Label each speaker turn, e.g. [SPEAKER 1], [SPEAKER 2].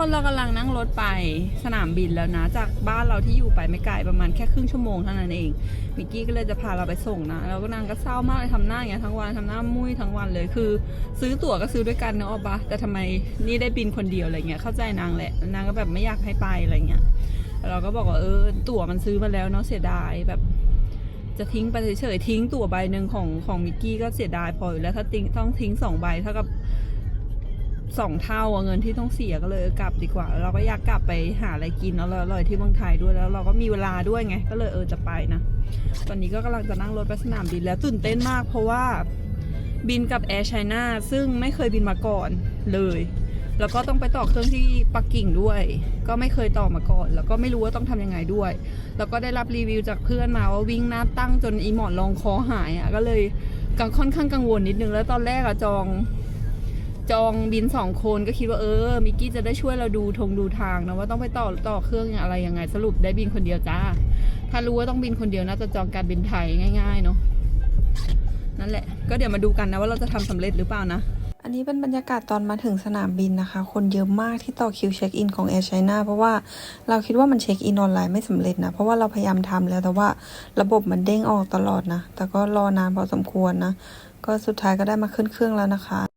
[SPEAKER 1] คนเรากำลังนั่งรถไปสนามบินแล้วนะ จากบ้านเราที่อยู่ไปไม่ไกลประมาณแค่ครึ่งชั่วโมงเท่านั้นเองมิกกี้ก็เลยจะพาเราไปส่งนะแล้วก็นางก็เศร้ามากเลยทำหน้าอย่างเงี้ยทั้งวันทำหน้ามุ้ยทั้งวันเลยคือ ซื้อตั๋วก็ซื้อด้วยกันเนอะอปะแต่ทำไมนี่ได้บินคนเดียวอะไรเงี้ยเข้าใจนางแหละนางก็แบบไม่อยากให้ไปอะไรเงี้ยเราก็บอกว่าเออตั๋วมันซื้อมาแล้วเนาะเสียดายแบบจะทิ้งไปเฉยๆทิ้งตั๋วใบหนึ่งของของมิกกี้ก็เสียดายพออยู่แล้วถ้าทิ้งต้องทิ้งสองใบเท่ากับ สองเท่าเงินที่ต้องเสียก็เลยกลับดีกว่า เราก็อยากกลับไปหาอะไรกินแล้วอร่อยที่เมืองไทยด้วยแล้วเราก็มีเวลาด้วยไง ก็เลยเออจะไปนะ ตอนนี้ก็กำลังจะนั่งรถไปสนามบินแล้วตื่นเต้นมาก เพราะว่าบินกับแอร์ไชน่าซึ่งไม่เคยบินมาก่อนเลย แล้วก็ต้องไปต่อเครื่องที่ปักกิ่งด้วย ก็ไม่เคยต่อมาก่อน แล้วก็ไม่รู้ว่าต้องทำยังไงด้วย แล้วก็ได้รับรีวิวจากเพื่อนมาว่าวิ่งหน้าตั้งจนอีหมอนรองคอหายอะก็เลยกังค่อนข้างกังวลนิดนึงแล้วตอนแรกอะจอง จองบินสองคนก็คิดว่าเออมิกกี้จะได้ช่วยเราดูทงดูทางนะว่าต้องไปต่อต่อเครื่องอะไรยังไงสรุปได้บินคนเดียวจ้า ถ้ารู้ว่าต้องบินคนเดียวน่าจะจองการบินไทยง่ายๆเนาะนั่นแหละ ก็เดี๋ยวมาดูกันนะว่าเราจะทำสำเร็จหรือเปล่านะ
[SPEAKER 2] อันนี้เป็นบรรยากาศตอนมาถึงสนามบินนะคะ คนเยอะมากที่ต่อคิวเช็คอินของ Air China เพราะว่าเราคิดว่ามันเช็คอินออนไลน์ไม่สำเร็จนะ เพราะว่าเราพยายามทำแล้วแต่ว่าระบบมันเด้งออกตลอดนะ แต่ก็รอนานพอสมควรนะ ก็สุดท้ายก็ได้มาขึ้นเครื่องแล้วนะคะ